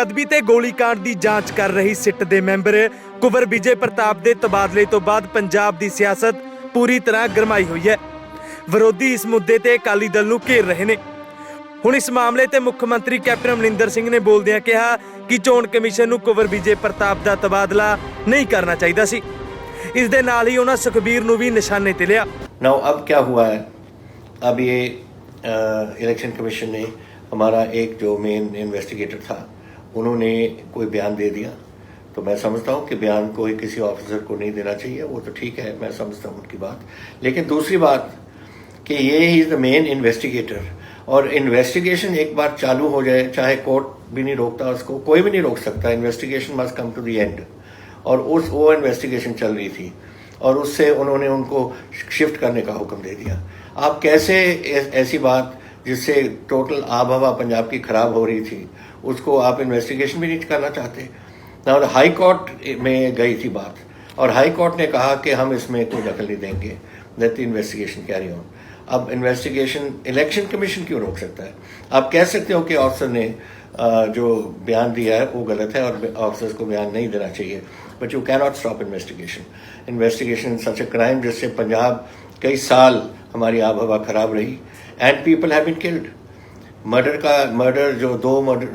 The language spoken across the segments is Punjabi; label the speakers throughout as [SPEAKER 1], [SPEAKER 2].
[SPEAKER 1] ਬੇਅਦਬੀ ਤੇ ਗੋਲੀकांड ਦੀ ਜਾਂਚ ਕਰ ਰਹੀ ਸਿੱਟ ਦੇ ਮੈਂਬਰ। ਕੁਵਰ ਵਿਜੇ ਪ੍ਰਤਾਪ ਦੇ ਤਬਾਦਲੇ ਤੋਂ ਬਾਅਦ ਪੰਜਾਬ ਦੀ ਸਿਆਸਤ ਪੂਰੀ ਤਰ੍ਹਾਂ ਗਰਮਾਈ ਹੋਈ ਹੈ। ਵਿਰੋਧੀ ਇਸ ਮੁੱਦੇ ਤੇ ਅਕਾਲੀ ਦਲ ਨੂੰ ਘੇਰ ਰਹੇ ਨੇ। ਹੁਣ ਇਸ ਮਾਮਲੇ ਤੇ ਮੁੱਖ ਮੰਤਰੀ ਕੈਪਟਨ ਅਮਰਿੰਦਰ ਸਿੰਘ ਨੇ ਬੋਲਦਿਆਂ ਕਿਹਾ ਕਿ ਚੋਣ ਕਮਿਸ਼ਨ ਨੂੰ ਕੁਵਰ ਵਿਜੇ ਪ੍ਰਤਾਪ ਦਾ ਤਬਾਦਲਾ ਨਹੀਂ ਕਰਨਾ ਚਾਹੀਦਾ ਸੀ। ਇਸ ਦੇ ਨਾਲ ਹੀ ਉਹਨਾਂ ਸੁਖਬੀਰ ਨੂੰ ਵੀ ਨਿਸ਼ਾਨੇ ਤੇ ਲਿਆ।
[SPEAKER 2] ਨਾਓ ਅਬ ਕੀ ਹੁਆ ਹੈ अब ये इलेक्शन कमीशन ने हमारा एक जो मेन इन्वेस्टिगेटर था उन्होंने कोई बयान दे दिया। तो मैं समझता हूँ कि बयान कोई किसी ऑफिसर को नहीं देना चाहिए, वो तो ठीक है, मैं समझता हूँ उनकी बात। लेकिन दूसरी बात कि ये he is the main investigator और इन्वेस्टिगेशन एक बार चालू हो जाए, चाहे कोर्ट भी नहीं रोकता उसको, कोई भी नहीं रोक सकता। Investigation must come to the end और उस वो इन्वेस्टिगेशन चल रही थी। और उससे उन्होंने उनको शिफ्ट करने का हुक्म दे दिया। आप कैसे ऐसी बात जिससे टोटल आब हवा पंजाब की खराब हो रही थी, उसको आप इन्वेस्टिगेशन भी नहीं करना चाहते। और हाई कोर्ट में गई थी बात, और हाई कोर्ट ने कहा कि हम इसमें कोई दखल नहीं देंगे लेट इन्वेस्टिगेशन कैरी ऑन अब इन्वेस्टिगेशन इलेक्शन कमीशन क्यों रोक सकता है? आप कह सकते हो कि ऑफिसर ने जो बयान दिया है, वो गलत है, और ऑफिसर्स को बयान नहीं देना चाहिए। But you cannot stop investigation investigation such a crime जिससे पंजाब कई साल हमारी आब हवा खराब रही। And people have been killed murder का मर्डर जो दो मर्डर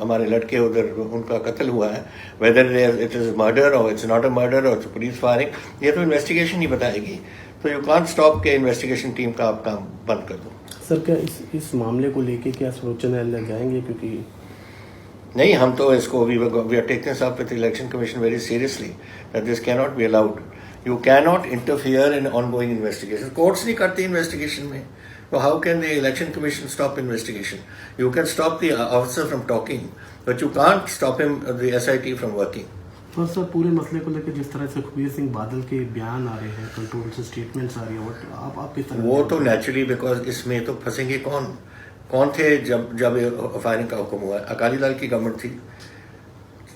[SPEAKER 2] हमारे लड़के उधर उनका कत्ल हुआ है। वेदर इट इज़ मर्डर और इट्स नॉट अ मर्डर और पुलिस फायरिंग ये तो इन्वेस्टिगेशन ही बताएगी। तो यू कांट स्टॉप के इन्वेस्टिगेशन टीम का आप काम बंद कर दो।
[SPEAKER 3] सर क्या इस इस मामले को लेके क्या सर्वोच्च न्यायालय जाएँगे? क्योंकि
[SPEAKER 2] नहीं हम तो इसको we we are taking up with election commission very seriously that this can not be allowed you can not interfere in ongoing investigation courts नहीं करती इन्वेस्टिगेशन में तो how can the election commission stop investigation you can stop the officer from talking but you can't stop him the SIT from working
[SPEAKER 3] और सर पूरे मसले को लेकर जिस तरह से सुखबीर सिंह बादल के बयान आ रहे हैं कंट्रोल से स्टेटमेंट्स आ रही है आप आप किस तरह
[SPEAKER 2] वो तो नेचुरली बिकॉज़ इसमें तो फंसेंगे कौन? कौन थे जब जब फायरिंग का हुक्म हुआ? अकाली दल की गवर्नमेंट थी।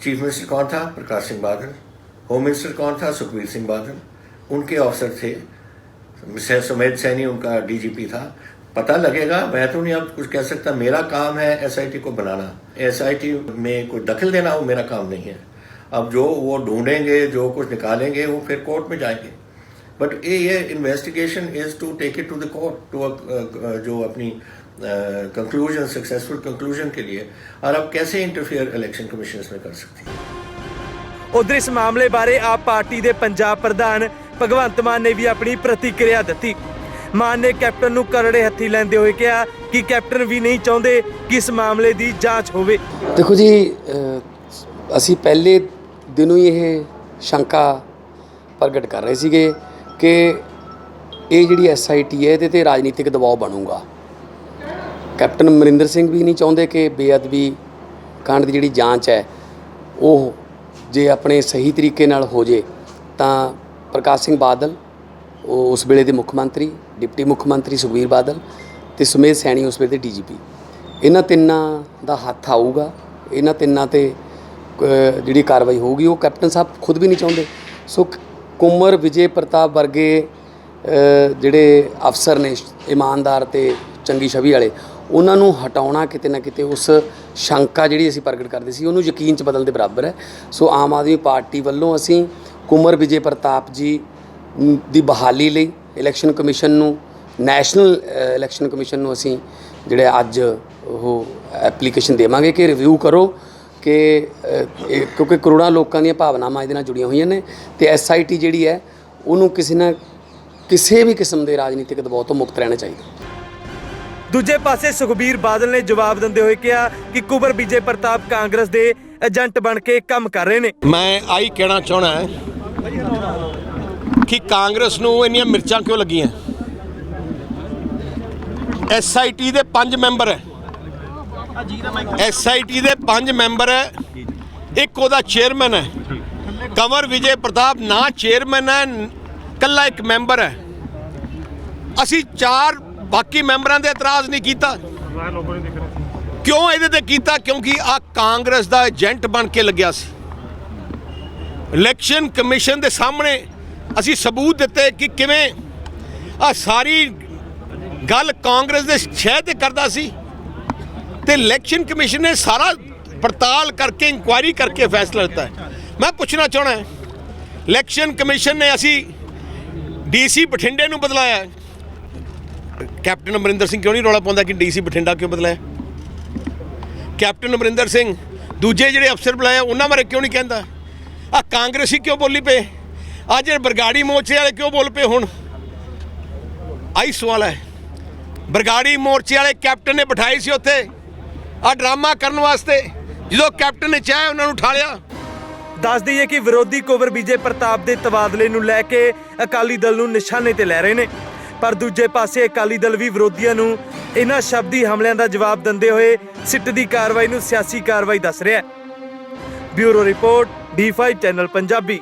[SPEAKER 2] चीफ मिनिस्टर कौन था? प्रकाश सिंह बादल। होम मिनिस्टर कौन था? सुखबीर सिंह बादल। उनके ऑफिसर थे। सुमेध सैनी, उनका डीजीपी था। पता लगेगा, मैं तो नहीं अब कुछ कह सकता। मेरा काम है एसआईटी को बनाना। एसआईटी में कोई दखल देना, वो मेरा काम नहीं है। अब जो वो ढूंढेंगे, जो कुछ निकालेंगे, वो फिर कोर्ट में जाएँगे। बट ये ये investigation is to take it to the court to जो अपनी कंक्लूजन सक्सेसफुल कंक्लूजन के लिए। और अब कैसे इंटरफेयर इलेक्शन कमीशन इसमें कर सकती है?
[SPEAKER 1] ਉਧਰ ਇਸ ਮਾਮਲੇ ਬਾਰੇ ਆਪ ਪਾਰਟੀ ਦੇ ਪੰਜਾਬ ਪ੍ਰਧਾਨ ਭਗਵੰਤ ਮਾਨ ਨੇ ਵੀ ਆਪਣੀ ਪ੍ਰਤੀਕਿਰਿਆ ਦਿੱਤੀ। ਮਾਨ ਨੇ ਕੈਪਟਨ ਨੂੰ ਕਰੜੇ ਹੱਥੀ ਲੈਂਦੇ ਹੋਏ ਕਿਹਾ ਕਿ ਕੈਪਟਨ ਵੀ ਨਹੀਂ ਚਾਹੁੰਦੇ ਕਿ ਇਸ ਮਾਮਲੇ ਦੀ ਜਾਂਚ ਹੋਵੇ।
[SPEAKER 4] ਦੇਖੋ ਜੀ ਅਸੀਂ ਪਹਿਲੇ ਦਿਨੋਂ ਹੀ ਇਹ ਸ਼ੰਕਾ ਪ੍ਰਗਟ ਕਰ ਰਹੇ ਸੀਗੇ ਕਿ ਇਹ ਜਿਹੜੀ ਐਸਆਈਟੀ ਹੈ, ਇਹਦੇ ਤੇ ਰਾਜਨੀਤਿਕ ਦਬਾਅ ਬਣੂਗਾ। ਕੈਪਟਨ ਅਮਰਿੰਦਰ ਸਿੰਘ ਵੀ ਨਹੀਂ ਚਾਹੁੰਦੇ ਕਿ ਬੇਅਦਬੀ ਕਾਂਡ ਦੀ ਜਿਹੜੀ ਜਾਂਚ ਹੈ, ਉਹ ਜੇ ਆਪਣੇ ਸਹੀ ਤਰੀਕੇ ਨਾਲ ਹੋ ਜੇ, ਤਾਂ ਪ੍ਰਕਾਸ਼ ਸਿੰਘ ਬਾਦਲ, ਉਹ ਉਸ ਵੇਲੇ ਦੇ ਮੁੱਖ ਮੰਤਰੀ, ਡਿਪਟੀ ਮੁੱਖ ਮੰਤਰੀ ਸੁਖਬੀਰ ਬਾਦਲ ਤੇ ਸੁਮੇਧ ਸੈਣੀ ਉਸ ਵੇਲੇ ਦੇ ਡੀਜੀਪੀ। ਇਹਨਾਂ ਤਿੰਨਾਂ ਦਾ ਹੱਥ ਆਊਗਾ। ਇਹਨਾਂ ਤਿੰਨਾਂ ਤੇ ਜਿਹੜੀ ਕਾਰਵਾਈ ਹੋਊਗੀ, ਉਹ ਕੈਪਟਨ ਸਾਹਿਬ ਖੁਦ ਵੀ ਨਹੀਂ ਚਾਹੁੰਦੇ। ਸੋ ਕ- ਕੁੰਵਰ ਵਿਜੇ ਪ੍ਰਤਾਪ ਵਰਗੇ ਜਿਹੜੇ ਅਫਸਰ ਨੇ, ਇਮਾਨਦਾਰ ਤੇ ਚੰਗੀ ਛਵੀ ਵਾਲੇ ਉਹਨਾਂ ਨੂੰ ਹਟਾਉਣਾ ਕਿਤੇ ਨਾ ਕਿਤੇ ਉਸ ਸ਼ੰਕਾ ਜਿਹੜੀ ਅਸੀਂ ਪ੍ਰਗਟ ਕਰਦੇ ਸੀ, ਉਹਨੂੰ ਯਕੀਨ ਚ ਬਦਲਣ ਦੇ ਬਰਾਬਰ ਹੈ। ਸੋ ਆਮ ਆਦਮੀ ਪਾਰਟੀ ਵੱਲੋਂ ਅਸੀਂ ਕੁੰਵਰ ਵਿਜੇ ਪ੍ਰਤਾਪ ਜੀ ਦੀ ਬਹਾਲੀ ਲਈ ਇਲੈਕਸ਼ਨ ਕਮਿਸ਼ਨ ਨੂੰ, ਨੈਸ਼ਨਲ ਇਲੈਕਸ਼ਨ ਕਮਿਸ਼ਨ ਨੂੰ ਅਸੀਂ ਜਿਹੜੇ ਅੱਜ ਉਹ ਐਪਲੀਕੇਸ਼ਨ ਦੇਵਾਂਗੇ ਕਿ ਰਿਵਿਊ ਕਰੋ ਕਿ ਕਿਉਂਕਿ ਕਰੋੜਾਂ ਲੋਕਾਂ ਦੀਆਂ ਭਾਵਨਾਵਾਂ ਇਹਦੇ ਨਾਲ ਜੁੜੀਆਂ ਹੋਈਆਂ ਨੇ ਤੇ ਐਸਆਈਟੀ ਜਿਹੜੀ ਹੈ, ਉਹਨੂੰ ਕਿਸੇ ਨਾ ਕਿਸੇ ਵੀ ਕਿਸਮ ਦੇ ਰਾਜਨੀਤਿਕ ਦਬਾਅ ਤੋਂ ਮੁਕਤ ਰਹਿਣਾ ਚਾਹੀਦਾ।
[SPEAKER 1] ਦੂਜੇ ਪਾਸੇ ਸੁਖਬੀਰ ਬਾਦਲ ਨੇ ਜਵਾਬ ਦਿੰਦੇ ਹੋਏ ਕਿਹਾ ਕਿ ਕੁਵਰ ਵਿਜੇ ਪ੍ਰਤਾਪ ਕਾਂਗਰਸ ਦੇ ਏਜੰਟ ਬਣ ਕੇ ਕੰਮ ਕਰ ਰਹੇ ਨੇ।
[SPEAKER 5] ਮੈਂ ਆਈ ਕਹਿਣਾ ਚਾਹਣਾ ਕਿ ਕਾਂਗਰਸ ਨੂੰ ਇੰਨੀਆਂ ਮਿਰਚਾਂ ਕਿਉਂ ਲੱਗੀਆਂ? ਐਸਆਈਟੀ ਦੇ ਪੰਜ ਮੈਂਬਰ ਹੈ। ਐਸਆਈਟੀ ਦੇ ਪੰਜ ਮੈਂਬਰ ਹੈ। ਇੱਕ ਉਹਦਾ ਚੇਅਰਮੈਨ ਹੈ। ਕੰਵਰ ਵਿਜੇ ਪ੍ਰਤਾਪ ਨਾ ਚੇਅਰਮੈਨ ਹੈ ਕੱਲਾ ਇੱਕ ਮੈਂਬਰ ਹੈ। ਅਸੀਂ ਚਾਰ ਬਾਕੀ ਮੈਂਬਰਾਂ ਦੇ ਇਤਰਾਜ਼ ਨਹੀਂ ਕੀਤਾ। ਕਿਉਂ ਇਹਦੇ ਤੇ ਕੀਤਾ? ਕਿਉਂਕਿ ਆ ਕਾਂਗਰਸ ਦਾ ਏਜੰਟ ਬਣ ਕੇ ਲੱਗਿਆ ਸੀ। ਇਲੈਕਸ਼ਨ ਕਮਿਸ਼ਨ ਦੇ ਸਾਹਮਣੇ ਅਸੀਂ ਸਬੂਤ ਦਿੱਤੇ ਕਿ ਕਿਵੇਂ ਆ ਸਾਰੀ ਗੱਲ ਕਾਂਗਰਸ ਦੇ ਸ਼ਹਿ ਤੇ ਕਰਦਾ ਸੀ ਤੇ ਇਲੈਕਸ਼ਨ ਕਮਿਸ਼ਨ ਨੇ ਸਾਰਾ ਪੜਤਾਲ ਕਰਕੇ, ਇਨਕੁਆਇਰੀ ਕਰਕੇ ਫੈਸਲਾ ਲਿੱਤਾ ਮੈਂ ਪੁੱਛਣਾ ਚਾਹਣਾ ਇਲੈਕਸ਼ਨ ਕਮਿਸ਼ਨ ਨੇ ਅਸੀਂ ਡੀਸੀ ਬਠਿੰਡੇ ਨੂੰ ਬਦਲਾਇਆ ਕੈਪਟਨ ਅਮਰਿੰਦਰ ਸਿੰਘ ਕਿਉਂ ਨਹੀਂ ਰੌਲਾ ਪਾਉਂਦਾ ਕਿ ਡੀਸੀ ਬਠਿੰਡਾ ਕਿਉਂ ਬਦਲਾਇਆ ਕੈਪਟਨ ਅਮਰਿੰਦਰ ਸਿੰਘ, ਦੂਜੇ ਜਿਹੜੇ ਅਫਸਰ ਬੁਲਾਏ ਉਹਨਾਂ ਬਾਰੇ ਕਿਉਂ ਨਹੀਂ ਕਹਿੰਦਾ? ਆ ਕਾਂਗਰਸੀ ਕਿਉਂ ਬੋਲੀ ਪਏ? ਅੱਜ ਇਹ ਬਰਗਾੜੀ ਮੋਰਚੇ ਵਾਲੇ ਕਿਉਂ ਬੋਲ ਪਏ ਹੁਣ? ਆਈ ਸਵਾਲ ਹੈ। ਬਰਗਾੜੀ ਮੋਰਚੇ ਵਾਲੇ ਕੈਪਟਨ ਨੇ ਬਿਠਾਈ ਸੀ ਉੱਥੇ। ਆ ਡਰਾਮਾ ਕਰਨ ਵਾਸਤੇ। ਜਦੋਂ ਕੈਪਟਨ ਨੇ ਚਾਹਿਆ, ਉਹਨਾਂ ਨੂੰ ਉਠਾ ਲਿਆ।
[SPEAKER 1] ਦੱਸ ਦਈਏ ਕਿ ਵਿਰੋਧੀ ਕੁਵਰ ਵਿਜੇ ਪ੍ਰਤਾਪ ਦੇ ਤਬਾਦਲੇ ਨੂੰ ਲੈ ਕੇ ਅਕਾਲੀ ਦਲ ਨੂੰ ਨਿਸ਼ਾਨੇ ਤੇ ਲੈ ਰਹੇ ਨੇ। ਪਰ ਦੂਜੇ ਪਾਸੇ ਅਕਾਲੀ ਦਲ ਵੀ ਵਿਰੋਧੀਆਂ ਨੂੰ ਇਹਨਾਂ ਸ਼ਬਦੀ ਹਮਲਿਆਂ ਦਾ ਜਵਾਬ ਦਿੰਦੇ ਹੋਏ ਸਿੱਟ ਦੀ ਕਾਰਵਾਈ ਨੂੰ ਸਿਆਸੀ ਕਾਰਵਾਈ ਦੱਸ ਰਿਹਾ ਹੈ। Bureau report D5 channel Punjabi.